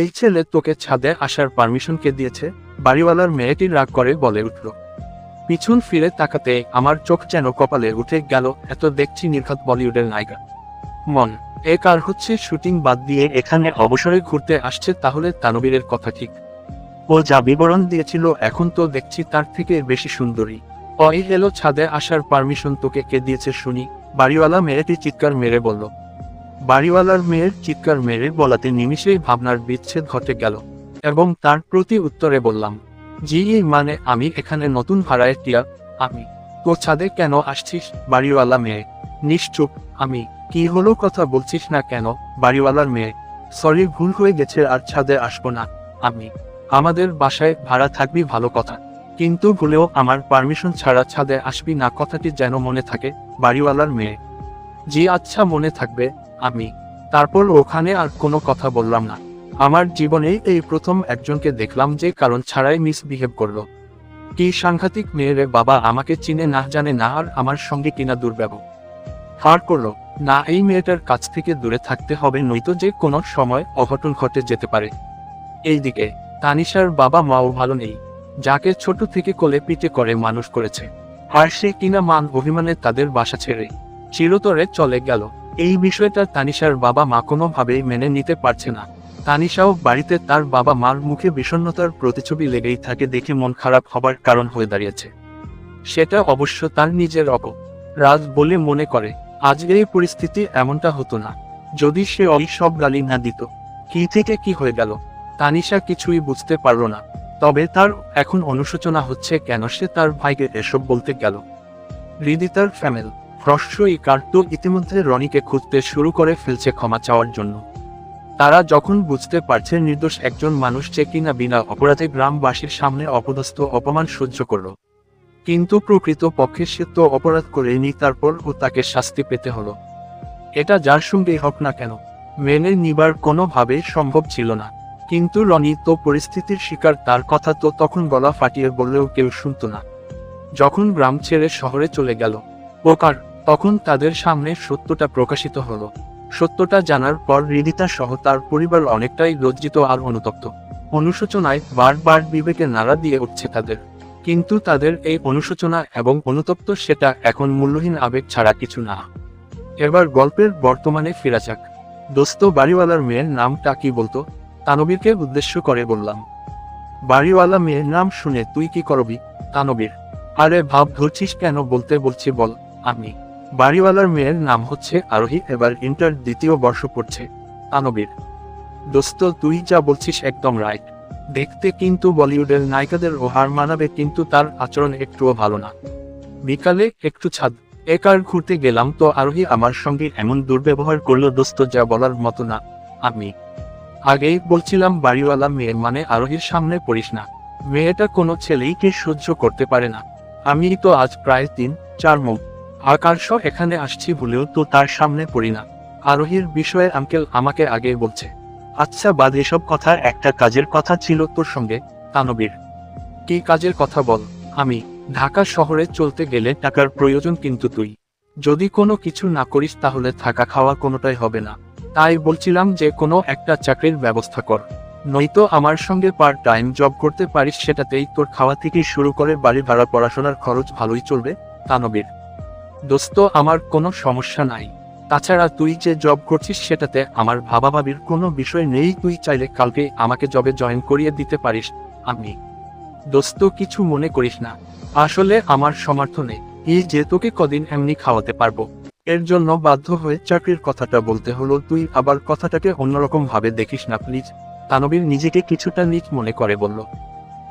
এই ছেলে তোকে ছাদে আসার পারমিশন কে দিয়েছে? বাড়িওয়ালার মেয়েটি রাগ করে বলে উঠল। পিছন ফিরে তাকাতে আমার চোখ যেন কপালে উঠে গেল, এত দেখছি নির্ঘাত বলিউডের নায়িকা। মন, এ কার হচ্ছে শুটিং বাদ দিয়ে এখানে অবসরে ঘুরতে আসছে তাহলে তানবীরের কথা ঠিক। ও যা বিবরণ দিয়েছিল এখন তো দেখছি তার থেকে বেশি সুন্দরী। ওই এলো ছাদে আসার পারমিশন তোকে কে দিয়েছে শুনি? বাড়িওয়ালা মেয়েটি চিৎকার মেরে বলল বাড়িওয়ালার মেয়ের চিৎকার মেরে বলাতে নিমিষেই ভাবনার বিচ্ছেদ ঘটে গেল, এবং তার প্রতি উত্তরে বললাম, জি মানে আমি এখানে নতুন ভাড়ায় টিয়া, আমি। তো ছাদে কেন আসছিস, বাড়িওয়ালা মেয়ে? নিশ্চুপ আমি। কি হলো কথা বলছিস না কেন, বাড়িওয়ালার মেয়ে? সরি, ভুল হয়ে গেছে আর ছাদে আসব না, আমি। আমাদের বাসায় ভাড়া থাকবি ভালো কথা, কিন্তু ভুলেও আমার পারমিশন ছাড়া ছাদে আসবি না কথাটি যেন মনে থাকে, বাড়িওয়ালার মেয়ে। জি আচ্ছা মনে থাকবে আমি। তারপর ওখানে আর কোনো কথা বললাম না। আমার জীবনে এই প্রথম একজনকে দেখলাম যে কারণ ছাড়াই মিসবিহেভ করল। কি সাংঘাতিক মেয়েরে বাবা, আমাকে চিনে না জানে না আর আমার সঙ্গে কিনা দুর্ব্যবহার ফার করল, না, এই মেয়েটার কাছ থেকে দূরে থাকতে হবে, নয়তো যে কোনো সময় অঘটন ঘটে যেতে পারে। এইদিকে, তানিশার বাবা মাও ভালো নেই। যাকে ছোট থেকে কোলে পিঠে করে মানুষ করেছে। আর সে কিনা মান অভিমানে তাদের বাসা ছেড়ে চিরতরে চলে গেল। এই বিষয়টা তানিশার বাবা মা কোনোভাবেই মেনে নিতে পারছে না। তানিশাও বাড়িতে তার বাবা মার মুখে বিষণ্ণতার প্রতিছবি লেগেই থাকে দেখে মন খারাপ হবার কারণ হয়ে দাঁড়িয়েছে। সেটা অবশ্য তার নিজের অপ রাজ বলে মনে করে আজকের এই পরিস্থিতি এমনটা হতো না। যদি সে ওই সব গালি না দিত, কি থেকে কি হয়ে গেল? তানিশা কিছুই বুঝতে পারল না। তবে তার এখন অনুশোচনা হচ্ছে কেন সে তার ভাইকে এসব বলতে গেল। হৃদিতার ফ্যামেল। হ্রস্বই কার্তো ইতিমধ্যে রনিকে খুঁজতে শুরু করে ফেলছে ক্ষমা চাওয়ার জন্য। তারা যখন বুঝতে পারছে নির্দোষ একজন মানুষ যে কিনা বিনা অপরাধে গ্রামবাসীর সামনে অপদস্থ অপমান সহ্য করল। কিন্তু প্রকৃত পক্ষে সে তো অপরাধ করেনি, তারপর ও তাকে শাস্তি পেতে হলো। এটা যার সঙ্গেই হোক না কেন, মেনে নিবার কোনোভাবে সম্ভব ছিল না। কিন্তু রনি তো পরিস্থিতির শিকার, তার কথা তো তখন গলা ফাটিয়ে বললেও কেউ শুনত না। যখন গ্রাম ছেড়ে শহরে চলে গেল ওকার তখন তাদের সামনে সত্যটা প্রকাশিত হলো। সত্যটা জানার পর হৃদিতা সহ তার পরিবার অনেকটাই লজ্জিত আর অনুতপ্ত। অনুশোচনায় বারবার বিবেকে নাড়া দিয়ে উঠছে তাদের। কিন্তু তাদের এই অনুশোচনা এবং অনুতপ্ত সেটা এখন মূল্যহীন আবেগ ছাড়া কিছু না। এবার গল্পের বর্তমানে ফেরা যাক। দোস্ত বাড়িওয়ালার মেয়ের নামটা কি বলতো? তানবীরকে উদ্দেশ্য করে বললাম। বাড়িওয়ালা মেয়ের নাম শুনে তুই কি করবি? তানবীর। আরে ভাব ধরছিস কেন বলতে বলছি বল, আমি। বাড়িওয়ালার মেয়ের নাম হচ্ছে আরোহী, এবার ইন্টার দ্বিতীয় বর্ষ পড়ছে। তানবীর দোস্ত, তুই যা বলছিস একদম রাইট দেখতে কিন্তু বলিউডের নায়িকাদের হার মানাবে কিন্তু তার আচরণ একটুও ভালো না। বিকালে একটু ছাদ। একার ঘুরতে গেলাম তো আরোহী আমার সঙ্গে এমন দুর্ব্যবহার করল দোস্ত যা বলার মতো না। আমি আগেই বলছিলাম বাড়িওয়ালা মেয়ে মানে আরোহীর সামনে পড়িস না। মেয়েটা কোনো ছেলেই ছেলেইকে সহ্য করতে পারে না। আমি তো আজ প্রায় তিন, চার মুখ আকাশ এখানে আসছি বলেও তো তার সামনে পড়ি না। আরোহীর বিষয়ে আঙ্কেল আমাকে আগে বলছে। আচ্ছা বাদ এসব কথা, একটা কাজের কথা ছিল তোর সঙ্গে, তানবীর। কি কাজের কথা বল? আমি ঢাকা শহরে চলতে গেলে টাকার প্রয়োজন কিন্তু তুই। যদি কোনো কিছু না করিস তাহলে থাকা খাওয়া কোনোটাই হবে না। তাই বলছিলাম যে কোনো একটা চাকরির ব্যবস্থা কর। নয়তো আমার সঙ্গে পার্ট টাইম জব করতে পারিস সেটাতেই তোর খাওয়া থেকে শুরু করে বাড়ি ভাড়া পড়াশোনার খরচ ভালোই চলবে, তানবীর। দোস্ত, আমার কোনো সমস্যা নাই। তাছাড়া তুই যে জব করছিস সেটাতে আমার ভাবাভাবির কোনো বিষয় নেই। তুই চাইলে কালকে আমাকে জবে জয়েন করিয়ে দিতে পারিস। আমি। দোস্ত, কিছু মনে করিস না। আসলে আমার সমর্থনে এই যে তোকে কদিন এমনি খাওয়াতে পারব। এর জন্য বাধ্য হয়ে চাকরির কথাটা বলতে হলো। তুই আবার কথাটাকে অন্যরকম ভাবে দেখিস না প্লিজ তানবীর নিজেকে কিছুটা নিচ মনে করে বলল।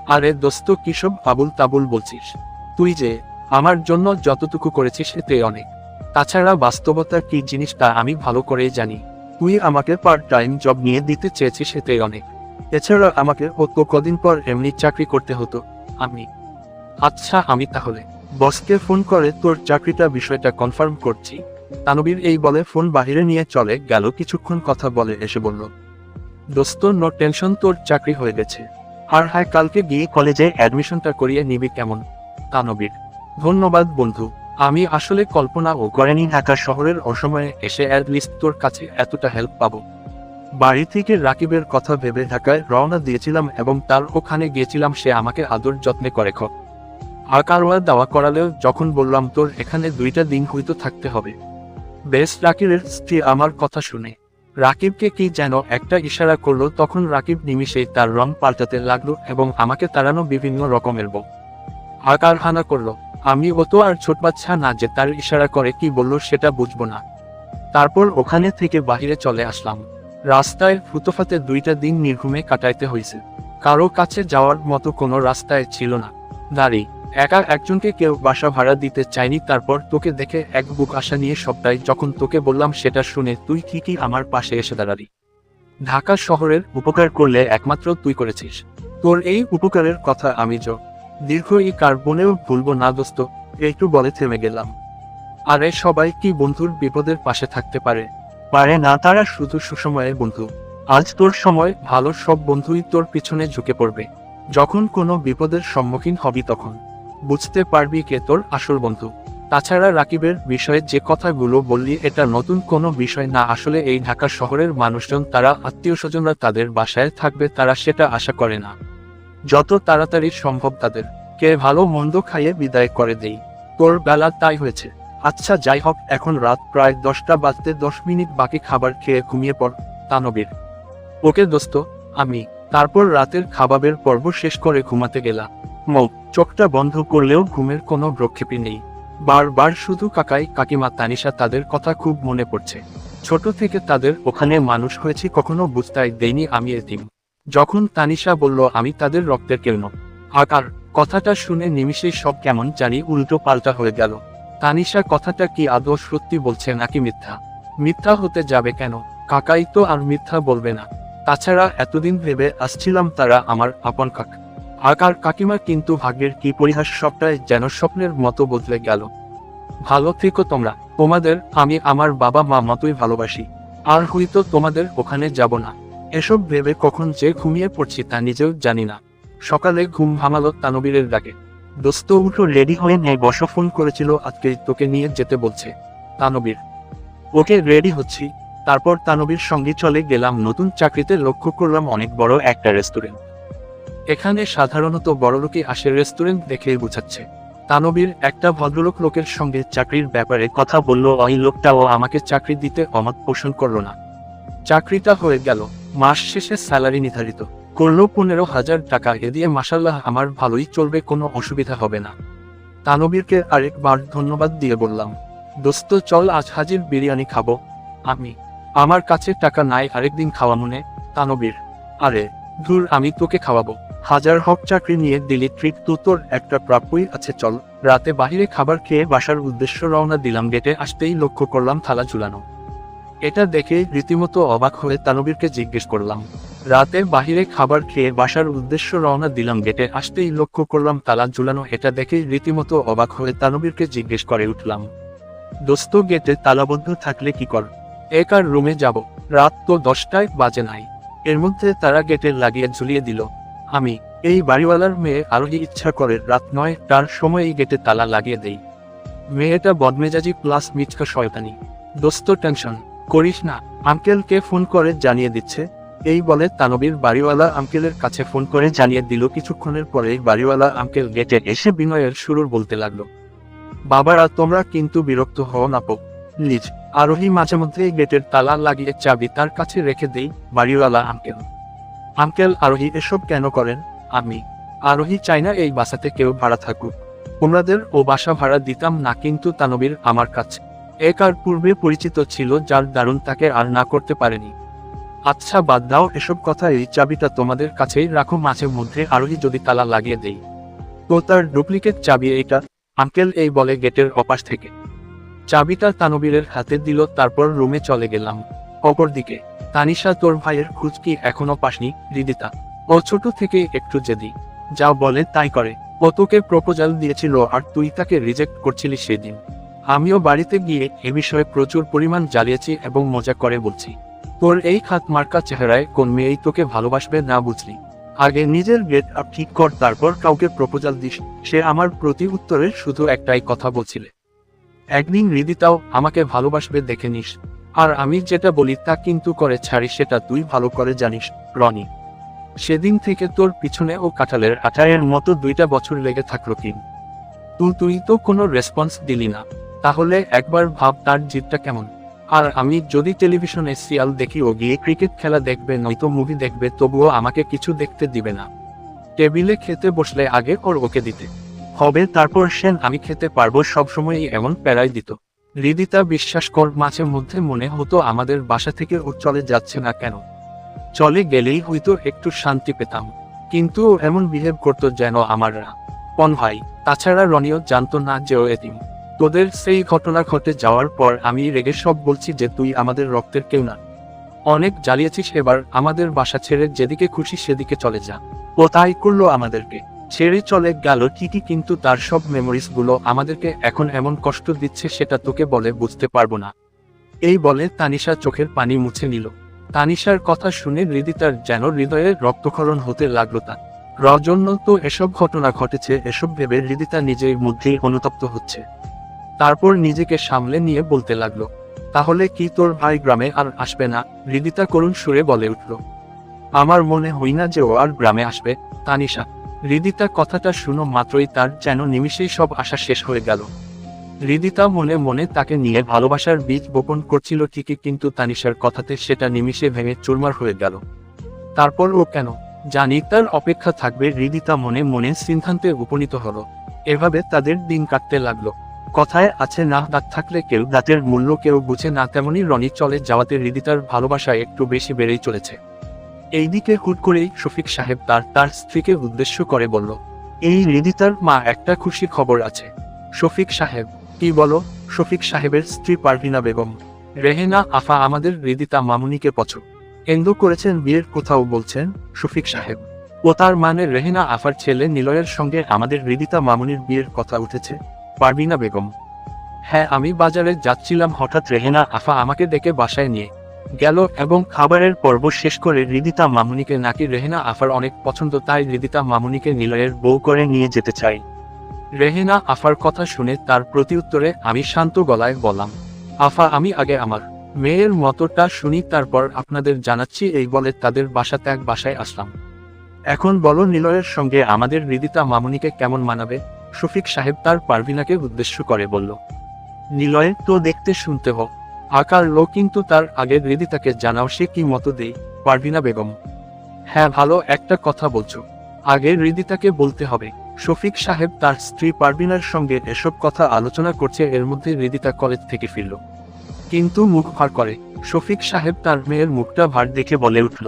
আরে দোস্ত, কিসব আবুল তাবুল বলছিস? তুই যে আমার জন্য যতটুকু করেছিস এতে অনেক। তাছাড়া বাস্তবতা কি জিনিস তা আমি ভালো করেই জানি। তুই আমাকে পার্ট টাইম জব নিয়ে দিতে চেয়েছিস এতে অনেক। এছাড়া আমাকে অত কদিন পর এমনি চাকরি করতে হতো। আমি। আচ্ছা আমি তাহলে। বসকে ফোন করে তোর চাকরিটা বিষয়টা কনফার্ম করছি। তানবীর এই বলে ফোন বাহিরে নিয়ে চলে গেল, কিছুক্ষণ কথা বলে এসে বলল, দোস্ত নো টেনশন তোর চাকরি হয়ে গেছে। আর হায়, কালকে গিয়ে কলেজে অ্যাডমিশনটা করিয়ে নিবি কেমন? তানবীর ধন্যবাদ, বন্ধু। আমি আসলে কল্পনা ও করেনি ঢাকা শহরের অসময়ে এসে অ্যাটলিস্ট তোর কাছে এতটা হেল্প পাবো। বাড়ি থেকে রাকিবের কথা ভেবে ঢাকায় রওনা দিয়েছিলাম এবং তার ওখানে গিয়েছিলাম, সে আমাকে আদর যত্নে করে খ। আর কারোয়া দাওয়া করালেও যখন বললাম, তোর এখানে দুইটা দিন হয়তো থাকতে হবে। বেশ, রাকিবের স্ত্রী আমার কথা শুনে। রাকিবকে কি যেন একটা ইশারা করল, তখন রাকিব নিমিষেই তার রং পাল্টাতে লাগল এবং আমাকে তাড়ানো বিভিন্ন রকমের বউ। আকার হানা করল। আমি ও তো আর ছোট বাচ্চা না যে তার ইশারা করে কি বলল সেটা বুঝব না। তারপর ওখানে থেকে বাহিরে চলে আসলাম। রাস্তায় ফুতোফাতে দুইটা দিন নির্ঘুমে কাটাইতে হয়েছে। কারও কাছে যাওয়ার মতো কোনো রাস্তায় ছিল না। দাঁড়ি, একা একজনকে কেউ বাসা ভাড়া দিতে চাইনি তারপর তোকে দেখে এক বুক আশা নিয়ে সবটাই যখন তোকে বললাম সেটা শুনে তুই ঠিকই আমার পাশে এসে দাঁড়ালি। ঢাকা শহরের উপকার করলে একমাত্র তুই করেছিস। তোর এই উপকারের কথা আমি য দীর্ঘ এই কার্বনেও ভুলবো না দোস্ত, একটু বলে থেমে গেলাম। আরে সবাই কি বন্ধুর বিপদের পাশে থাকতে পারে? পারে না তারা শুধু সুসময়ে বন্ধু। আজ তোর সময়, ভালো সব বন্ধুই তোর পিছনে ঝুঁকে পড়বে। যখন কোনো বিপদের সম্মুখীন হবি তখন। বুঝতে পারবি কে তোর আসল বন্ধু। তাছাড়া রাকিবের বিষয়ে যে কথাগুলো বললি এটা নতুন কোনো বিষয় না, আসলে এই ঢাকা শহরের মানুষজন, তারা আত্মীয় স্বজনরা তাদের বাসায় থাকবে, তারা সেটা আশা করে না। যত তাড়াতাড়ি সম্ভব তাদের কে ভালো মন্দ খাইয়ে বিদায় করে দেই। তোর বেলা তাই হয়েছে। আচ্ছা যাই হোক, এখন রাত প্রায় দশটা বাজতে দশ মিনিট বাকি খাবার খেয়ে ঘুমিয়ে পড়, তানবীর। ওকে দোস্ত, আমি তারপর রাতের খাবারের পর্ব শেষ করে ঘুমাতে গেলাম। মৌ, চোখটা বন্ধ করলেও ঘুমের কোনো প্রক্ষেপই নেই। বারবার শুধু কাকাই, কাকিমা, তানিশা তাদের কথা খুব মনে পড়ছে। ছোট থেকে তাদের ওখানে মানুষ হয়েছি কখনো বুঝতাই দেইনি আমি এতিম। যখন তানিশা বলল, আমি তাদের রক্তের কেউ। আকার, কথাটা শুনে নিমিষেই সব কেমন জানি উল্টো পাল্টা হয়ে গেল। তানিশা, কথাটা কি আদৌ সত্যি বলছে নাকি মিথ্যা? মিথ্যা হতে যাবে কেন? কাকাই তো আর মিথ্যা বলবে না। তাছাড়া এতদিন ভেবে আসছিলাম তারা আমার আপন কাক। আকার, কাকিমা, কিন্তু ভাগ্যের কি পরিহাস সবটাই যেন স্বপ্নের মতো বদলে গেল। ভালো থেকো তোমরা। তোমাদের, আমি আমার বাবা মা মতোই ভালোবাসি। আর হয়তো তোমাদের ওখানে যাব না। এসব ভেবে কখন যে ঘুমিয়ে পড়ছি তা নিজেও জানি না। সকালে ঘুম ভাঙালো তানবীরের ডাকে দোস্ত উঠো, রেডি হয়ে নেয় বস, ফোন করেছিল আজকে তোকে নিয়ে যেতে বলছে তানবীর। ওকে রেডি হচ্ছি। তারপর তানবীর সঙ্গে চলে গেলাম, নতুন চাকরিতে লক্ষ্য করলাম অনেক বড় একটা রেস্টুরেন্ট। এখানে সাধারণত বড়লোকই আসে রেস্টুরেন্ট দেখেই বুঝাচ্ছে। তানবীর একটা ভদ্রলোক লোকের সঙ্গে চাকরির ব্যাপারে কথা বলল, ওই লোকটাও আমাকে চাকরি দিতে অমত পোষণ করল না। চাকরিটা হয়ে গেল। মাস শেষে স্যালারি নির্ধারিত। করল পনেরো হাজার টাকা। এ দিয়ে মাসাল্লাহ আমার ভালোই চলবে, কোনো অসুবিধা হবে না। তানবীরকে আরেকবার ধন্যবাদ দিয়ে বললাম, দোস্ত, চল আজ হাজির বিরিয়ানি খাব। আমি, আমার কাছে টাকা নাই, আরেকদিন খাওয়া মনে। তানবীর, আরে, ধুর, আমি তোকে খাওয়াবো। হাজার হক চাকরি নিয়ে দিলি ট্রিট, তো তোর একটা প্রাপ্যই আছে, চল। রাতে বাহিরে খাবার খেয়ে বাসার উদ্দেশ্য রওনা দিলাম, গেটে আসতেই লক্ষ্য করলাম থালা ঝুলানো। এটা দেখে রীতিমতো অবাক হয়ে তানবীরকে জিজ্ঞেস করলাম। রাতে বাহিরে খাবার খেয়ে বাসার উদ্দেশ্য রওনা দিলাম, গেটে আসতেই লক্ষ্য করলাম তালা ঝুলানো। এটা দেখে রীতিমতো অবাক হয়ে তানবীরকে জিজ্ঞেস করে উঠলাম, দোস্ত, গেটে তালাবদ্ধ থাকলে কি কর? একার রুমে যাব। রাত তো দশটায় বাজে নাই। এর মধ্যে তারা গেটে লাগিয়ে ঝুলিয়ে দিল, আমি, এই বাড়িওয়ালার মেয়ে আরোহী ইচ্ছা করে রাত নয় তার সময় এই গেটে তালা লাগিয়ে দেই। মেয়েটা বদমেজাজি প্লাস মিচকা শয়তানি। দোস্ত, টেনশন। করিস না। আঙ্কেলকে ফোন করে জানিয়ে দিচ্ছে। এই বলে তানবীর বাড়িওয়ালা আঙ্কেলের কাছে ফোন করে জানিয়ে দিল কিছুক্ষণের পরেই বাড়িওয়ালা আঙ্কেল গেটে এসে বিনয়ের শুরুর বলতে লাগল, বাবারা, তোমরা কিন্তু বিরক্ত হও না পো প্লিজ, আরোহী মাঝে মধ্যে গেটের তালা লাগিয়ে চাবি তার কাছে রেখে দেই, বাড়িওয়ালা আঙ্কেল। আঙ্কেল, আরোহী, এসব কেন করেন? আমি, আরোহী চাই না এই বাসাতে কেউ ভাড়া থাকুক। ওনাদের ও বাসা ভাড়া দিতাম না, কিন্তু তানবীর আমার কাছে এক আর পূর্বে পরিচিত ছিল যার দারুণ তাকে আর না করতে পারেনি। আচ্ছা বাদ দাও এসব কথা, এই চাবিটা তোমাদের কাছেই রাখো, মাঝে মধ্যে আরোহী যদি তালা লাগিয়ে দেই। তো তার ডুপ্লিকেট চাবি এইটা? আঙ্কেল এই বলে গেটের অপাশ থেকে। চাবিটা তানবীরের হাতে দিল, তারপর রুমে চলে গেলাম। অপরদিকে, তানিশা তোর ভাইয়ের খোঁজ কি এখনও পাসনি, রিদিতা? ও ছোট থেকে একটু জেদি। যা বলে তাই করে। ও তোকে প্রপোজাল দিয়েছিল আর তুই তাকে রিজেক্ট করছিলি সেদিন। আমিও বাড়িতে গিয়ে এ বিষয়ে প্রচুর পরিমাণ জ্বালিয়েছি এবং মজা করে বলছি। তোর এই খাত মার্কা চেহারায় কোন মেয়েই তোকে ভালোবাসবে না বুঝলি। আগে নিজের গেট আপ ঠিক কর, তারপর কাউকে প্রপোজাল দিস, সে আমার প্রতি উত্তরে শুধু একটাই কথা বলছিলে। একদিন হৃদিতাও আমাকে ভালোবাসবে দেখে নিস। আর আমি যেটা বলি তা কিন্তু করে ছাড়ি সেটা তুই ভালো করে জানিস, রনি। সেদিন থেকে তোর পিছনে ও কাঁঠালের আঠায়ের মতো দুইটা বছর লেগে থাকল কি তুই তুই তো কোনো রেসপন্স দিলি না। তাহলে একবার ভাব তার জিতটা কেমন? আর আমি যদি টেলিভিশনে সিরিয়াল দেখি ও গিয়ে ক্রিকেট খেলা দেখবে, নয়তো মুভি দেখবে, তবুও আমাকে কিছু দেখতে দিবে না। টেবিলে খেতে বসলে আগে ওর ওকে দিতে। হবে তারপর সেন আমি খেতে পারব সবসময়ই এমন প্যারাই দিত। হৃদিতা বিশ্বাস কর, মাঝে মধ্যে মনে হতো আমাদের বাসা থেকে ও চলে যাচ্ছে না কেন? চলে গেলেই হয়তো একটু শান্তি পেতাম। কিন্তু এমন বিহেভ করতো যেন আমার পন ভাই, তাছাড়া রনিও জানতো না যে ও এতিম। তোদের সেই ঘটনা ঘটে যাওয়ার পর আমি রেগে সব বলছি যে তুই আমাদের রক্তের কেউ না। অনেক জ্বালিয়েছিস এবার আমাদের বাসা ছেড়ে যেদিকে খুশি সেদিকে চলে যা। ও তাই করল আমাদেরকে। ছেড়ে চলে গেল ঠিকই কিন্তু তার সব মেমোরিজগুলো আমাদেরকে এখন এমন কষ্ট দিচ্ছে সেটা তোকে বলে বুঝতে পারব না। এই বলে তানিশা চোখের পানি মুছে নিল। তানিশার কথা শুনে হৃদিতার যেন হৃদয়ে রক্তক্ষরণ হতে লাগল তা রজন্য তো এসব ঘটনা ঘটেছে, এসব ভেবে হৃদিতা নিজের মধ্যেই অনুতপ্ত হচ্ছে। তারপর নিজেকে সামলে নিয়ে বলতে লাগল, তাহলে কি তোর ভাই গ্রামে আর আসবে না? হৃদিতা করুণ সুরে বলে উঠল, আমার মনে হই না যে ও আর গ্রামে আসবে, তানিশা। হৃদিতা কথাটা শুনো মাত্রই তার যেন নিমিষেই সব আশা শেষ হয়ে গেল। হৃদিতা মনে মনে তাকে নিয়ে ভালোবাসার বীজ বপন করছিল ঠিকই, কিন্তু তানিশার কথাতে সেটা নিমিষে ভেঙে চুরমার হয়ে গেল। তারপর ও কেন? জানি তার অপেক্ষা থাকবে হৃদিতা মনে মনে সিদ্ধান্তে উপনীত হলো। এভাবে তাদের দিন কাটতে লাগল। কথায় আছে, না দাঁত থাকলে কেউ দাঁতের মূল্য কেউ বুঝে না তেমনি রনি চলে যাওয়াতে হৃদিতার ভালোবাসা একটু বেশি বেড়েই চলেছে। এইদিকে হুট করেই শফিক সাহেব তার তার স্ত্রীকে উদ্দেশ্য করে বলল, এই হৃদিতার মা, একটা খুশি খবর আছে। শফিক সাহেব, কি বলো? শফিক সাহেবের স্ত্রী পারভিনা বেগম। রেহেনা, আফা আমাদের হৃদিতা মামুনিকে পছন্দ। এন্দ করেছেন বিয়ের কোথাও বলছেন শফিক সাহেব। ও তার মানে রেহেনা, আফার ছেলে নিলয়ের সঙ্গে আমাদের হৃদিতা মামুনির বিয়ের কথা উঠেছে। পারভিনা বেগম। হ্যাঁ আমি বাজারে যাচ্ছিলাম হঠাৎ রেহেনা আফা আমাকে ডেকে বাসায় নিয়ে গেল এবং খাবারের পর্ব শেষ করে রিদিতা মামুনিকে নাকি রেহেনা আফার অনেক পছন্দ তাই রিদিতা মামুনিকে নিলয়ের বউ করে নিয়ে যেতে চাই। রেহেনা আফার কথা শুনে তার প্রতিউত্তরে আমি শান্ত গলায় বললাম, আফা, আমি আগে আমার মেয়ের মতোটা শুনি, তারপর আপনাদের জানাচ্ছি এই বলে তাদের বাসা ত্যাগ বাসায় আসলাম। এখন বলো নিলয়ের সঙ্গে আমাদের রিদিতা মামুনিকে কেমন মানাবে? শফিক সাহেব তার পারভিনাকে উদ্দেশ্য করে বলল, নিলয়ে তো দেখতে শুনতে হোক আকার লো কিন্তু তার আগে হৃদিতাকে জানাও, সে কি মতো দেই, পারভিনা বেগম। হ্যাঁ ভালো একটা কথা বলছো। আগে হৃদিতাকে বলতে হবে, শফিক সাহেব তার স্ত্রী পারভিনার সঙ্গে এসব কথা আলোচনা করছে, এর মধ্যে হৃদিতা কলেজ থেকে ফিরল। কিন্তু মুখ ভার করে, শফিক সাহেব তার মেয়ের মুখটা ভার দেখে বলে উঠল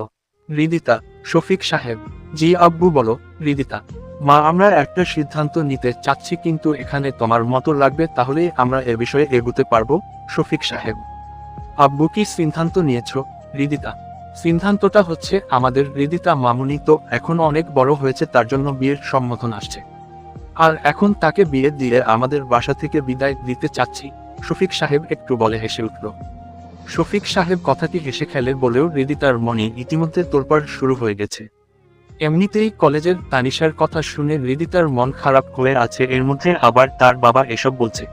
হৃদিতা শফিক সাহেব, জি আব্বু বলো হৃদিতা মা, আমরা একটা সিদ্ধান্ত নিতে চাচ্ছি, কিন্তু এখানে তোমার মতো লাগবে, তাহলে আমরা এ বিষয়ে এগুতে পারব, শফিক সাহেব। আব্বু, কি সিদ্ধান্ত নিয়েছ? রিদিতা। সিদ্ধান্তটা হচ্ছে আমাদের রিদিতা মামুনি তো এখন অনেক বড় হয়েছে, তার জন্য বিয়ের সম্বোধন আসছে। আর এখন তাকে বিয়ে দিয়ে আমাদের বাসা থেকে বিদায় দিতে চাচ্ছি, শফিক সাহেব একটু বলে হেসে উঠল। শফিক সাহেব কথাটি হেসে খেলে বলেও হৃদিতার মনে ইতিমধ্যে তোলপাড় শুরু হয়ে গেছে। এমনিতেই কলেজের তানিশার কথা শুনে হৃদিতার মন খারাপ হয়ে আছে, এর মধ্যে আবার তার বাবা এসব বলছে।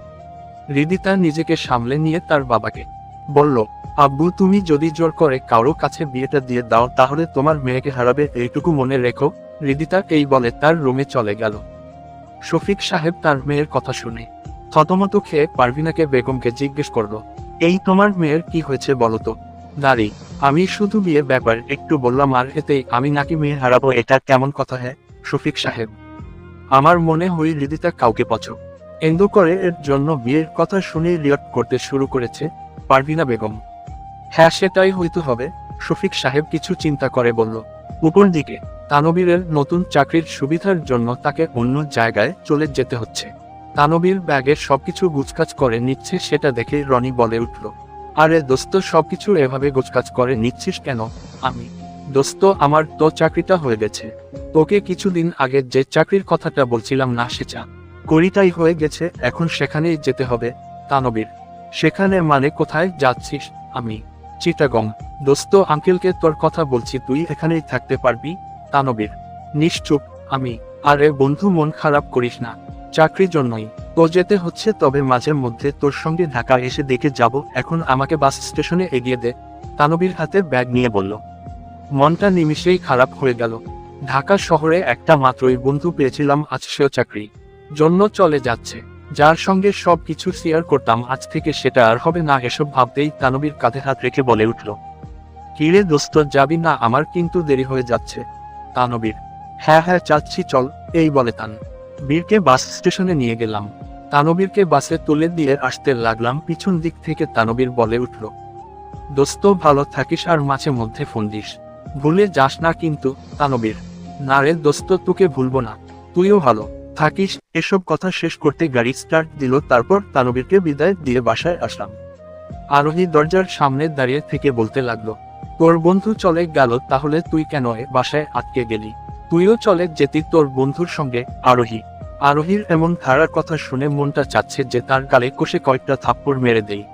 হৃদিতা নিজেকে সামলে নিয়ে তার বাবাকে বলল, আব্বু, তুমি যদি জোর করে কারও কাছে বিয়েটা দিয়ে দাও, তাহলে তোমার মেয়েকে হারাবে, এইটুকু মনে রেখো। হৃদিতা এই বলে তার রুমে চলে গেল। শফিক সাহেব তার মেয়ের কথা শুনে থতমত খেয়ে পারভিনাকে বেগমকে জিজ্ঞেস করল, এই তোমার মেয়ের কি হয়েছে বলো দাঁড়ি আমি শুধু বিয়ের ব্যাপার একটু বললাম আর এতে আমি নাকি মেয়ে হারাবো এটা কেমন কথা হ্যাঁ শফিক সাহেব। আমার মনে হয় হৃদিতা কাউকে পছ এন্দু করে এর জন্য বিয়ের কথা শুনে রিয়ট করতে শুরু করেছে পারভিনা বেগম। হ্যাঁ সেটাই হইতে হবে, শফিক সাহেব কিছু চিন্তা করে বলল। উপর দিকে, তানবীরের নতুন চাকরির সুবিধার জন্য তাকে অন্য জায়গায় চলে যেতে হচ্ছে। তানবীর ব্যাগের সবকিছু গুছকাজ করে নিচ্ছে সেটা দেখে রনি বলে উঠল আরে দোস্ত, সবকিছু এভাবে গোছকাজ করে নিচ্ছিস কেন? আমি, দোস্ত, আমার তো চাকরিটা হয়ে গেছে। তোকে কিছুদিন আগে যে চাকরির কথাটা বলছিলাম না সে চা করিটাই হয়ে গেছে, এখন সেখানেই যেতে হবে, তানবীর। সেখানে মানে কোথায় যাচ্ছিস? আমি, চিটাগং। দোস্ত, আঙ্কেলকে তোর কথা বলছি, তুই এখানেই থাকতে পারবি? তানবীর, নিশ্চুপ। আমি, আরে বন্ধু, মন খারাপ করিস না। চাকরির জন্যই। তো যেতে হচ্ছে, তবে মাঝে মধ্যে তোর সঙ্গে ঢাকা এসে দেখে যাব। এখন আমাকে বাস স্টেশনে এগিয়ে দে। তানবীর হাতে ব্যাগ নিয়ে বলল। মনটা নিমিষেই খারাপ হয়ে গেল। ঢাকা শহরে একটা মাত্রই বন্ধু পেয়েছিলাম, আজ সেও চাকরি জন্য চলে যাচ্ছে। যার সঙ্গে সব কিছু শেয়ার করতাম, আজ থেকে সেটা আর হবে না, এসব ভাবতেই তানবীর কাঁধে হাত রেখে বলে উঠল। কিরে দোস্ত, যাবি না? আমার কিন্তু দেরি হয়ে যাচ্ছে। তানবীর হ্যাঁ হ্যাঁ চাচ্ছি চল। এই বলে তান বীরকে বাস স্টেশনে নিয়ে গেলাম। তানবীরকে বাসে তুলে দিয়ে আসতে লাগলাম, পিছন দিক থেকে তানবীর বলে উঠল, দোস্ত, ভালো থাকিস আর মাঝে মধ্যে ফোন দিস। ভুলে যাস না কিন্তু, তানবীর। না রে দোস্ত, তোকে ভুলবো না। তুইও ভালো থাকিস। এসব কথা শেষ করতে গাড়ি স্টার্ট দিল, তারপর তানবীরকে বিদায় দিয়ে বাসায় আসলাম। আরোহী দরজার সামনে দাঁড়িয়ে থেকে বলতে লাগল, তোর বন্ধু চলে গেল, তাহলে তুই কেন বাসায় আটকে গেলি? তুইও চলে যেতি তোর বন্ধুর সঙ্গে, আরোহী। আরোহীর এমন ধারার কথা শুনে মনটা চাচ্ছে যে তার গালে কষে কয়েকটা থাপ্পড় মেরে দেই।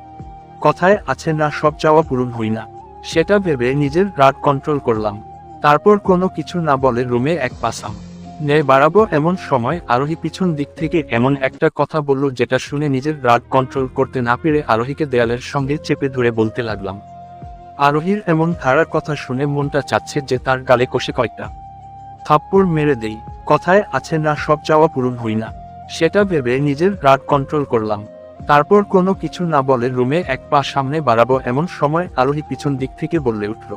কথায় আছে না, সব চাওয়া পূরণ হই না। সেটা ভেবে নিজের রাগ কন্ট্রোল করলাম। তারপর কোনো কিছু না বলে রুমে এক পাসাম। নে, বাড়াবো এমন সময় আরোহী পিছন দিক থেকে এমন একটা কথা বলল যেটা শুনে নিজের রাগ কন্ট্রোল করতে না পেরে আরোহীকে দেয়ালের সঙ্গে চেপে ধরে বলতে লাগলাম। আরোহীর এমন ধারার কথা শুনে মনটা চাচ্ছে যে তার গালে কষে কয়েকটা থাপ্পড় মেরে দেই, কথায় আছে না সব চাওয়া পূরণ হই না। সেটা ভেবে নিজের রাগ কন্ট্রোল করলাম। তারপর কোনো কিছু না বলে রুমে এক পা সামনে বাড়াবো এমন সময় আরোহী পিছন দিক থেকে বললে উঠল,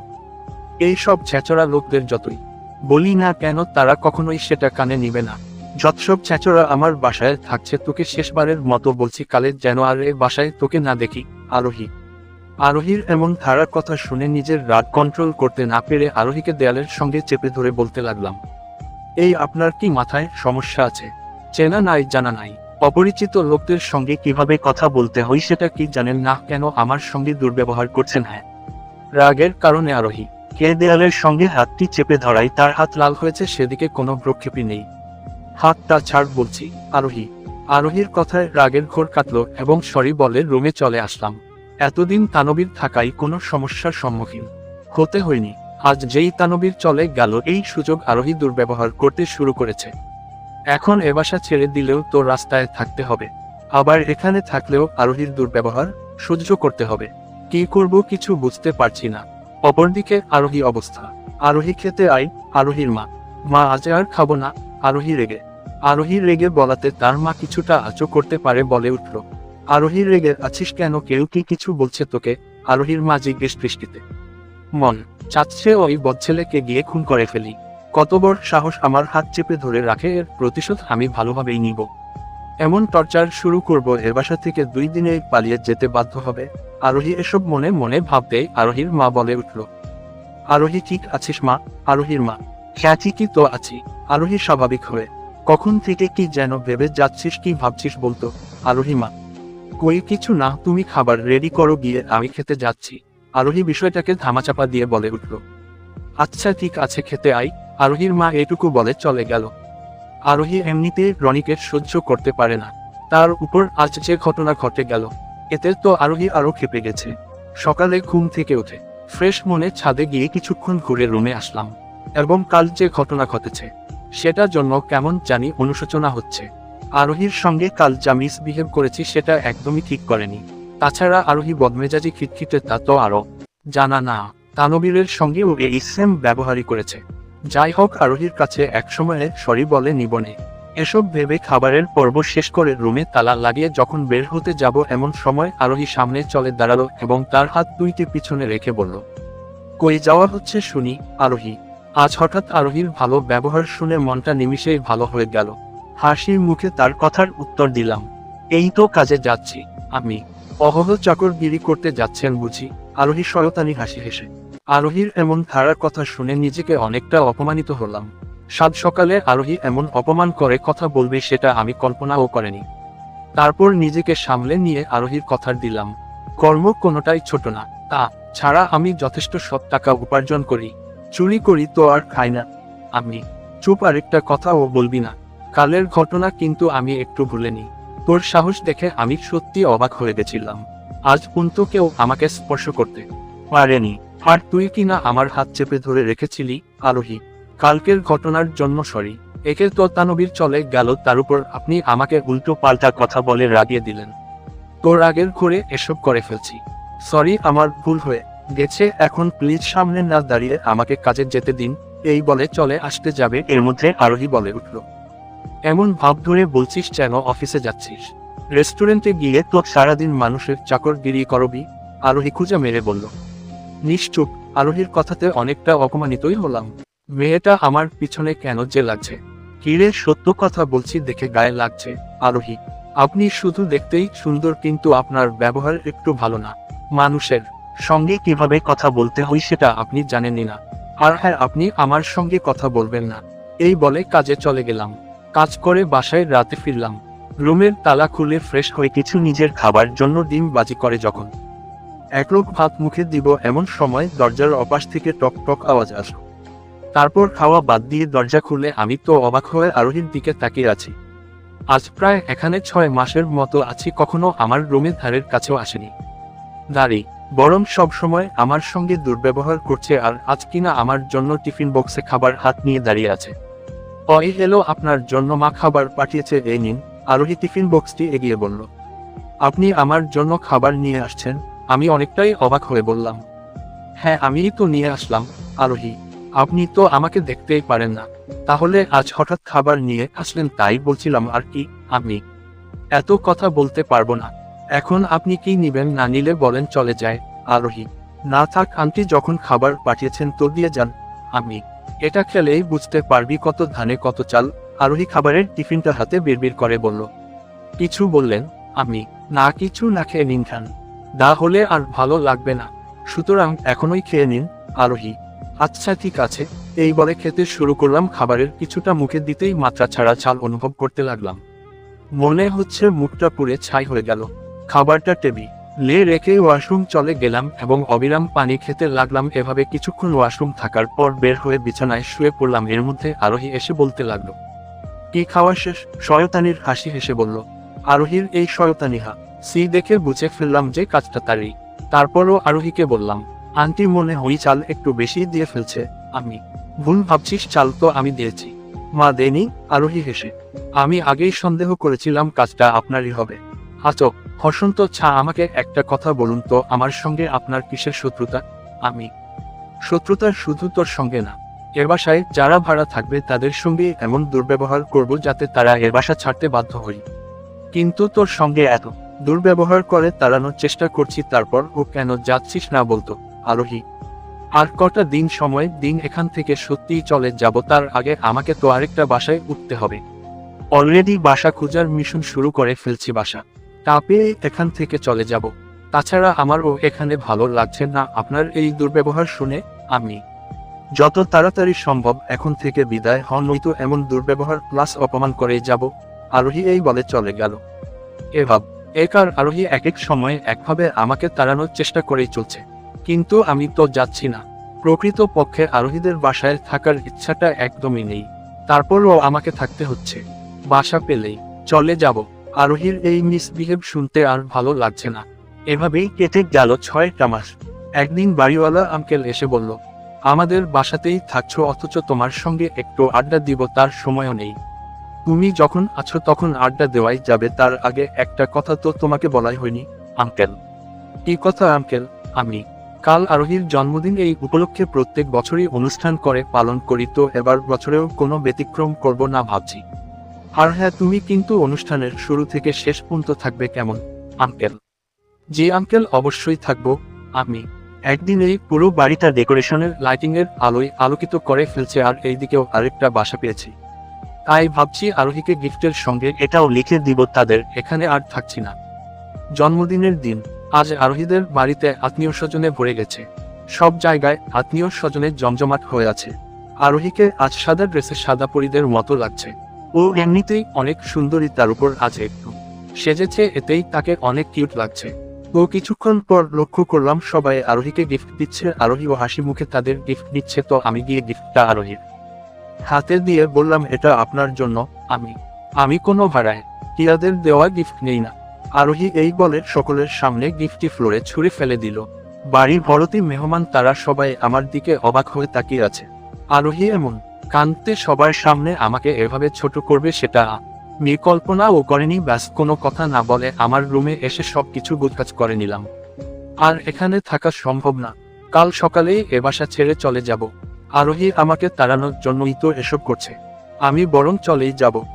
এই সব ছেঁচড়া লোকদের যতই। বলি না কেন তারা কখনোই সেটা কানে নিবে না। যৎসব ছেঁচড়া আমার বাসায় থাকছে তোকে শেষবারের মতো বলছি কালে যেন আর এ বাসায় তোকে না দেখি আরোহী আরোহীর এমন ধারার কথা শুনে নিজের রাগ কন্ট্রোল করতে না পেরে আরোহীকে দেয়ালের সঙ্গে চেপে ধরে বলতে লাগলাম। এই আপনার কি মাথায় সমস্যা আছে? চেনা নাই, জানা নাই। অপরিচিত লোকদের সঙ্গে কীভাবে কথা বলতে হয় সেটা কি জানেন না? কেন আমার সঙ্গে দুর্ব্যবহার করছেন? হ্যাঁ। রাগের কারণে আরোহী। কে দেয়ালের সঙ্গে হাতটি চেপে ধরাই তার হাত লাল হয়েছে সেদিকে কোনো প্রক্ষেপই নেই। হাতটা ছাড় বলছি, আরোহী। আরোহীর কথায় রাগের ঘোর কাটলো এবং সরি বলে রুমে চলে আসলাম। এতদিন তানবীর থাকাই কোনো সমস্যার সম্মুখীন হতে হয়নি। আজ যেই তানবীর চলে গেল, এই সুযোগ আরোহী দুর্ব্যবহার করতে শুরু করেছে। এখন এ বাসা ছেড়ে দিলেও তো রাস্তায় থাকতে হবে। আবার এখানে থাকলেও আরোহীর দুর্ব্যবহার সহ্য করতে হবে। কি করব কিছু বুঝতে পারছি না। অপরদিকে আরোহী অবস্থা। আরোহী খেতে আই আরোহীর মা। মা, আজ আর খাব না। আরোহী রেগে। আরোহী রেগে বলাতে তার মা কিছুটা আচো করতে পারে বলে উঠল। আরোহী রেগে আছিস কেন? কেউ কি কিছু বলছে তোকে? আরোহীর মা জিজ্ঞেস দৃষ্টিতে। মন, চাচ্ছে ওই বচ্ছেলেকে গিয়ে খুন করে ফেলি। কত বড় সাহস আমার হাত চেপে ধরে রাখে, এর প্রতিশোধ আমি ভালোভাবেই নিব। এমন টর্চার শুরু করব এর বাসা থেকে দুই দিনে পালিয়ে যেতে বাধ্য হবে। আরোহী এসব মনে মনে ভাবতে আরোহীর মা বলে উঠল। আরোহী, ঠিক আছিস মা? আরোহীর মা হ্যাঁ ঠিকই তো আছি। আরোহী স্বাভাবিক হয়ে, কখন থেকে কি যেন ভেবে যাচ্ছিস, কি ভাবছিস বলতো? আরোহী মা কই, কিছু না, তুমি খাবার রেডি করো, গিয়ে আমি খেতে যাচ্ছি। আরোহী বিষয়টাকে ধামাচাপা দিয়ে বলে উঠল। আচ্ছা ঠিক আছে, খেতে আই। আরোহীর মা এটুকু বলে চলে গেল। আরোহী এমনিতে রনিকে সহ্য করতে পারে না। তার উপর আজ যে ঘটনা ঘটে গেল, এতে তো আরোহী আরও খেপে গেছে। সকালে ঘুম থেকে উঠে ফ্রেশ মনে ছাদে গিয়ে কিছুক্ষণ ঘুরে রুমে আসলাম। এবং কাল যে ঘটনা ঘটেছে, সেটার জন্য কেমন জানি অনুশোচনা হচ্ছে। আরোহীর সঙ্গে কাল যা মিসবিহেভ করেছি সেটা একদমই ঠিক করেনি। তাছাড়া আরোহী বদমেজাজি খিটখিটে তা তো আরও জানা না, তানবীরের সঙ্গেও এই সেম ব্যবহারই করেছে। যাই হোক, আরোহীর কাছে একসময়ে সরি বলে নিবনে এসব ভেবে খাবারের পর্ব শেষ করে রুমে তালা লাগিয়ে যখন বের হতে যাব এমন সময় আরোহী সামনে চলে দাঁড়াল এবং তার হাত দুইটি পিছনে রেখে বলল, কই যাওয়া হচ্ছে শুনি, আরোহী। আজ হঠাৎ আরোহীর ভালো ব্যবহার শুনে মনটা নিমিষেই ভালো হয়ে গেল। হাসির মুখে তার কথার উত্তর দিলাম। এই তো কাজে যাচ্ছি, আমি। অহহ চাকরগিরি করতে যাচ্ছেন বুঝি, আরোহী শয়তানি হাসি হেসে। আরোহীর এমন ধারার কথা শুনে নিজেকে অনেকটা অপমানিত হলাম। সাত সকালে আরোহী এমন অপমান করে কথা বলবে সেটা আমি কল্পনাও করেনি। তারপর নিজেকে সামলে নিয়ে আরোহীর কথার দিলাম, কর্ম কোনোটাই ছোট না। তা ছাড়া আমি যথেষ্ট সৎ টাকা উপার্জন করি। চুরি করি তো আর খাই না। আমি চুপ আরেকটা কথাও বলবি না। কালের ঘটনা কিন্তু আমি একটু ভুলেনি। তোর সাহস দেখে আমি সত্যি অবাক হয়ে গেছিলাম। আজ পর্যন্ত কেউ আমাকে স্পর্শ করতে পারেনি। আর তুই কি না আমার হাত চেপে ধরে রেখেছিলি আরোহী কালকের ঘটনার জন্য সরি। একে তো তানবীর চলে গেল, তার উপর আপনি আমাকে উল্টো পাল্টা কথা বলে রাগিয়ে দিলেন। তোর আগের করে এসব করে ফেলছি। সরি, আমার ভুল হয়ে গেছে, এখন প্লিজ সামনে না দাঁড়িয়ে আমাকে কাজে যেতে দিন। এই বলে চলে আসতে যাবে, এর মধ্যে আরোহী বলে উঠল। এমন ভাব ধরে বলছিস যেন অফিসে যাচ্ছিস। রেস্টুরেন্টে গিয়ে তো সারাদিন মানুষের চাকরগিরি করবি, আরোহী খুঁজে মেরে বলল। নিশ্চুপ আরোহীর কথাতে অনেকটা অপমানিতই হলাম। মেয়েটা আমার পিছনে কেন যে লাগছে কিরে সত্য কথা বলছি দেখে গায়ে লাগছে, আরোহী। আপনি শুধু দেখতেই সুন্দর কিন্তু আপনার ব্যবহার একটু ভালো না। মানুষের সঙ্গে কীভাবে কথা বলতে হয় সেটা আপনি জানেনই না। আর হ্যাঁ আপনি আমার সঙ্গে কথা বলবেন না। এই বলে কাজে চলে গেলাম। কাজ করে বাসায় রাতে ফিরলাম। রুমের তালা খুলে ফ্রেশ হয়ে কিছু নিজের খাবার জন্য ডিম বাজি করে যখন এক লোক ভাত মুখে দিব এমন সময় দরজার অপাশ থেকে টক টক আওয়াজ আসলো। তারপর খাওয়া বাদ দিয়ে দরজা খুলে আমি তো অবাক হয়ে আরোহীর দিকে তাকিয়ে আছি। আজ প্রায় এখানে ছয় মাসের মতো আছি, কখনো আমার রুমের ধারের কাছেও আসেনি। দাঁড়ি, বরং সব সময় আমার সঙ্গে দুর্ব্যবহার করছে আর আজ কিনা আমার জন্য টিফিন বক্সে খাবার হাত নিয়ে দাঁড়িয়ে আছে। ওই এলো আপনার জন্য মা খাবার পাঠিয়েছে, এই নিন। আরোহী টিফিন বক্সটি এগিয়ে বলল, আপনি আমার জন্য খাবার নিয়ে আসছেন? আমি অনেকটাই অবাক হয়ে বললাম হ্যাঁ আমিই তো নিয়ে আসলাম, আরোহী। আপনি তো আমাকে দেখতেই পারেন না। তাহলে আজ হঠাৎ খাবার নিয়ে আসলেন তাই বলছিলাম, আর কি, আমি। এত কথা বলতে পারব না। এখন আপনি কি নিবেন না নিলে বলেন চলে যায়, আরোহী। না থাক, আন্টি যখন খাবার পাঠিয়েছেন তো দিয়ে যান, আমি এটা খেলেই বুঝতে পারবি কত ধানে কত চাল। আরোহী খাবারের টিফিনটা হাতে বিড়বিড় করে বলল। কিছু বললেন, আমি না কিছু না খেয়ে নিন খান। দা হলে আর ভালো লাগবে না। সুতরাং এখনই খেয়ে নিন, আরোহী। আচ্ছা ঠিক আছে। এই বলে খেতে শুরু করলাম খাবারের কিছুটা মুখে দিতেই মাত্রা ছাড়া চাল অনুভব করতে লাগলাম। মনে হচ্ছে মুখটা পুড়ে ছাই হয়ে গেল। খাবারটা টেবি লে রেখে ওয়াশরুম চলে গেলাম এবং অবিরাম পানি খেতে লাগলাম। এভাবে কিছুক্ষণ ওয়াশরুম থাকার পর বের হয়ে বিছানায় শুয়ে পড়লাম। এর মধ্যে আরোহী এসে বলতে লাগল, কি খাওয়া শেষ? শয়তানির হাসি হেসে বলল, আরোহীর এই শয়তানিহা। সি দেখে বুঝে ফেললাম যে কাজটা তারই। তারপরও আরোহীকে বললাম, আন্টি মনে হই চাল একটু বেশি দিয়ে ফেলছে। আমি ভুল ভাবছিস, চাল তো আমি দিয়েছি। মা দেনি আরোহী হেসে, আমি আগেই সন্দেহ করেছিলাম কাজটা আপনারই হবে। আচক হসন্ত, ছা, আমাকে একটা কথা বলুন তো, আমার সঙ্গে আপনার কিসের শত্রুতা? আমি। শত্রুতা শুধু তোর সঙ্গে না। এর বাসায় যারা ভাড়া থাকবে তাদের সঙ্গে এমন দুর্ব্যবহার করব যাতে তারা এর বাসা ছাড়তে বাধ্য হই। কিন্তু তোর সঙ্গে এত দুর্ব্যবহার করে তাড়ানোর চেষ্টা করছি, তারপর ও কেন যাচ্ছিস না বলতো, আরোহী। আর কটা দিন সময়, দিন এখান থেকে সত্যিই চলে যাব, তার আগে আমাকে তো আরেকটা বাসায় উঠতে হবে। অলরেডি বাসা খোঁজার মিশন শুরু করে ফেলছি বাসা। তা পেয়ে এখান থেকে চলে যাব। তাছাড়া আমারও এখানে ভালো লাগছে না। আপনার এই দুর্ব্যবহার শুনে আমি যত তাড়াতাড়ি সম্ভব এখন থেকে বিদায় হন। নয়তো এমন দুর্ব্যবহার প্লাস অপমান করে যাব। আরোহী এই বলে চলে গেল। এভাব একার আরোহী এক এক সময়ে একভাবে আমাকে তাড়ানোর চেষ্টা করেই চলছে। কিন্তু আমি তো যাচ্ছি না। প্রকৃত পক্ষে আরোহীদের বাসায় থাকার ইচ্ছাটা একদমই নেই। তারপরও আমাকে থাকতে হচ্ছে। বাসা পেলেই চলে যাব। আরোহীর এই মিসবিহেভ শুনতে আর ভালো লাগছে না। এভাবেই কেটে গেল ছয়টা মাস। একদিন বাড়িওয়ালা আঙ্কেল এসে বলল, আমাদের বাসাতেই থাকছো অথচ তোমার সঙ্গে একটু আড্ডা দিব, তার সময়ও নেই। তুমি যখন আছো তখন আড্ডা দেওয়াই যাবে, তার আগে একটা কথা তো তোমাকে বলাই হয়নি, আঙ্কেল। কি কথা, আঙ্কেল? আমি কাল আরোহীর জন্মদিন এই উপলক্ষে প্রত্যেক বছরই অনুষ্ঠান করে পালন করি, তো এবার বছরেও কোনো ব্যতিক্রম করব না ভাবছি। আর হ্যাঁ তুমি কিন্তু অনুষ্ঠানের শুরু থেকে শেষ পর্যন্ত থাকবে কেমন? আঙ্কেল। জি আঙ্কেল, অবশ্যই থাকব। আমি। একদিন এই পুরো বাড়িটা ডেকোরেশনের লাইটিং এর আলোয় আলোকিত করে ফেলছে আর এইদিকেও আরেকটা বাসা পেয়েছি। তাই ভাবছি আরোহীকে গিফটের সঙ্গে এটাও লিখে দিব, তাদের এখানে আর থাকছি না। জন্মদিনের দিন, আজ আরোহীদের বাড়িতে আত্মীয় স্বজনে ভরে গেছে। সব জায়গায় আত্মীয় স্বজনে জমজমাট হয়ে আছে। আরোহীকে আজ সাদা ড্রেসে সাদা পরিদের মতো লাগছে। ও এমনিতেই অনেক সুন্দরী তার উপর আছে একটু। সেজেছে এতেই তাকে অনেক কিউট লাগছে। ও কিছুক্ষণ পর লক্ষ্য করলাম সবাই আরোহীকে গিফট দিচ্ছে। আরোহী ও হাসি মুখে তাদের গিফট দিচ্ছে তো আমি গিয়ে গিফটটা আরোহীর হাতে দিয়ে বললাম, এটা আপনার জন্য, আমি আমি কোনো ভাড়ায়। টিয়াদের দেওয়া গিফট নেই না। আরোহী এই বলে সকলের সামনে গিফটটি ফ্লোরে ছুঁড়ে ফেলে দিল। বাড়ির ভরতি মেহমান তারা সবাই আমার দিকে অবাক হয়ে তাকিয়ে আছে। আরোহী এমন কানতে সবার সামনে আমাকে এভাবে ছোট করবে সেটা মেয়ে কল্পনাও করেনি, ব্যাস কোনো কথা না বলে আমার রুমে এসে সব কিছু গুজকাজ করে নিলাম। আর এখানে থাকা সম্ভব না। কাল সকালেই এ বাসা ছেড়ে চলে যাব। আরোহী আমাকে তাড়ানোর জন্যই তো এসব করছে। আমি বরং চলেই যাব।